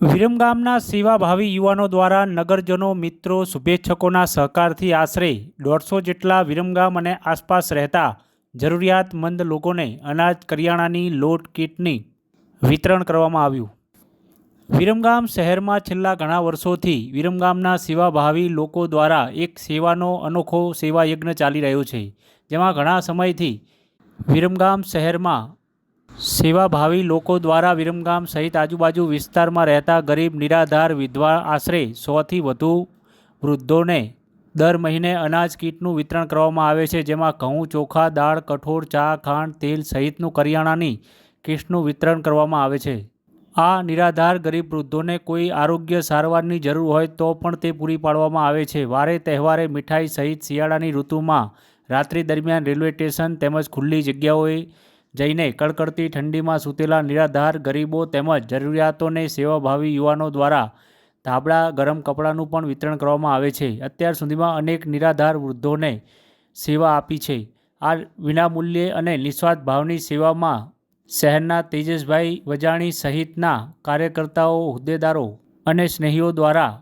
વિરમગામના સેવાભાવી યુવાનો દ્વારા નગરજનો, મિત્રો, શુભેચ્છકોના સહકારથી આશરે દોઢસો જેટલા વિરમગામ અને આસપાસ રહેતા જરૂરિયાતમંદ લોકોને અનાજ કરિયાણાની લોટ કીટની વિતરણ કરવામાં આવ્યું. વિરમગામ શહેરમાં છેલ્લા ઘણા વર્ષોથી વિરમગામના સેવાભાવી લોકો દ્વારા એક સેવાનો અનોખો સેવાયજ્ઞ ચાલી રહ્યો છે, જેમાં ઘણા સમયથી વિરમગામ શહેરમાં સેવાભાવી લોકો દ્વારા વિરમગામ સહિત આજુબાજુ વિસ્તારમાં રહેતા ગરીબ, નિરાધાર વિધવા આશરે સોથી વધુ વૃદ્ધોને દર મહિને અનાજ કીટનું વિતરણ કરવામાં આવે છે, જેમાં ઘઉં, ચોખા, દાળ, કઠોળ, ચા, ખાંડ, તેલ સહિતનું કરિયાણાની કીટ્સનું વિતરણ કરવામાં આવે છે. આ નિરાધાર ગરીબ વૃદ્ધોને કોઈ આરોગ્ય સારવારની જરૂર હોય તો પણ તે પૂરી પાડવામાં આવે છે. વારે તહેવારે મીઠાઈ સહિત શિયાળાની ઋતુમાં રાત્રિ દરમિયાન રેલવે સ્ટેશન તેમજ ખુલ્લી જગ્યાઓએ જઈને કડકડતી ઠંડીમાં સૂતેલા નિરાધાર ગરીબો તેમજ જરૂરિયાતોને સેવાભાવી યુવાનો દ્વારા ધાબળા ગરમ કપડાનું પણ વિતરણ કરવામાં આવે છે. અત્યાર સુધીમાં અનેક નિરાધાર વૃદ્ધોને સેવા આપી છે. આ વિનામૂલ્યે અને નિસ્વાર્થ ભાવની સેવામાં શહેરના તેજસભાઈ વજાણી સહિતના કાર્યકર્તાઓ, હોદ્દેદારો અને સ્નેહીઓ દ્વારા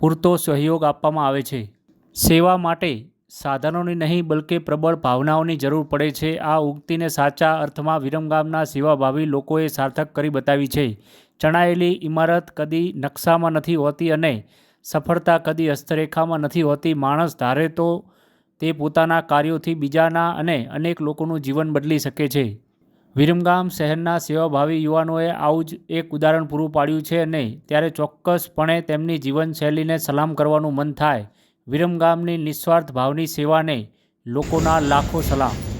પૂરતો સહયોગ આપવામાં આવે છે. સેવા માટે સાધનોની નહીં, બલકે પ્રબળ ભાવનાઓની જરૂર પડે છે. આ ઉક્તિને સાચા અર્થમાં વિરમગામના સેવાભાવી લોકોએ સાર્થક કરી બતાવી છે. ચણાયેલી ઇમારત કદી નકશામાં નથી હોતી અને સફળતા કદી હસ્તરેખામાં નથી હોતી. માણસ ધારે તો તે પોતાના કાર્યોથી બીજાના અને અનેક લોકોનું જીવન બદલી શકે છે. વિરમગામ શહેરના સેવાભાવી યુવાનોએ આવું જ એક ઉદાહરણ પૂરું પાડ્યું છે અને ત્યારે ચોક્કસપણે તેમની જીવનશૈલીને સલામ કરવાનું મન થાય. વિરમગામની નિસ્વાર્થ ભાવની સેવાને લોકોના લાખો સલામ.